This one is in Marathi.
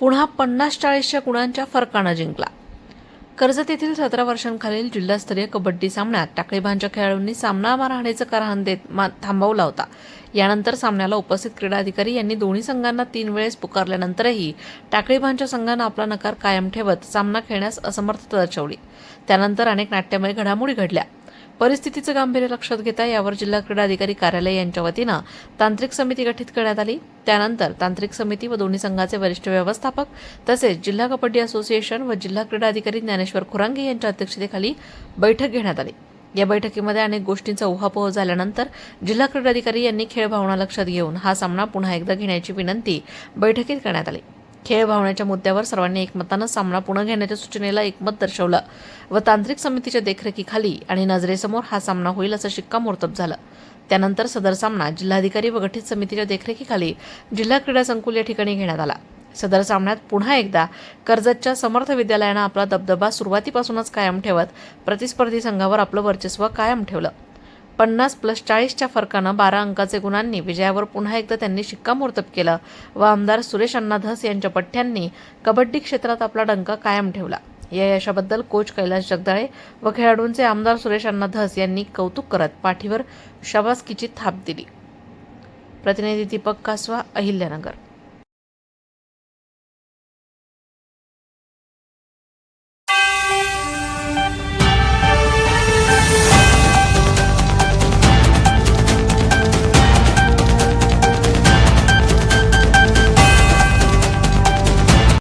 पुन्हा पन्नास चाळीसच्या गुणांच्या फरकानं जिंकला. कर्जत येथील सतरा वर्षांखालील जिल्हास्तरीय कबड्डी सामन्यात टाकळीबांच्या खेळाडूंनी सामना मारहाणीचं कारहान देत मा थांबवला होता. यानंतर सामन्याला उपस्थित क्रीडा अधिकारी यांनी दोन्ही संघांना तीन वेळेस पुकारल्यानंतरही टाकळीबांच्या संघानं आपला नकार कायम ठेवत सामना खेळण्यास असमर्थता दर्शवली. त्यानंतर अनेक नाट्यमय घडामोडी घडल्या. परिस्थितीचं गांभीर्य लक्षात घेता यावर जिल्हा क्रीडा अधिकारी कार्यालय यांच्या वतीनं तांत्रिक समिती गठीत करण्यात आली. त्यानंतर तांत्रिक समिती व दोन्ही संघाचे वरिष्ठ व्यवस्थापक तसेच जिल्हा कबड्डी असोसिएशन व जिल्हा क्रीडा अधिकारी ज्ञानेश्वर खुरांगे यांच्या अध्यक्षतेखाली बैठक घेण्यात आली. या बैठकीमध्ये अनेक गोष्टींचा उहापोह झाल्यानंतर जिल्हा क्रीडा अधिकारी यांनी खेळ भावना लक्षात घेऊन हा सामना पुन्हा एकदा घेण्याची विनंती बैठकीत करण्यात आली. खेळ भावण्याच्या मुद्द्यावर सर्वांनी एकमतानं सामना पुन्हा घेण्याच्या सूचनेला एकमत दर्शवलं. व तांत्रिक समितीच्या देखरेखीखाली आणि नजरेसमोर हा सामना होईल असं शिक्कामोर्तब झालं. त्यानंतर सदर सामना जिल्हाधिकारी व गठीत समितीच्या देखरेखीखाली जिल्हा क्रीडा संकुल या ठिकाणी घेण्यात आला. सदर सामन्यात पुन्हा एकदा कर्जतच्या समर्थ विद्यालयानं आपला दबदबा सुरुवातीपासूनच कायम ठेवत प्रतिस्पर्धी संघावर आपलं वर्चस्व कायम ठेवलं. पन्नास प्लस चाळीसच्या फरकानं बारा अंकाचे गुणांनी विजयावर पुन्हा एकदा त्यांनी शिक्कामोर्तब केलं व आमदार सुरेश अण्णा धस यांच्या पठ्ठ्यांनी कबड्डी क्षेत्रात आपला डंका कायम ठेवला. या यशाबद्दल कोच कैलास जगदाळे व खेळाडूंचे आमदार सुरेश अण्णा धस यांनी कौतुक करत पाठीवर शबासकीची थाप दिली. प्रतिनिधी दीपक कासवा अहिल्यानगर.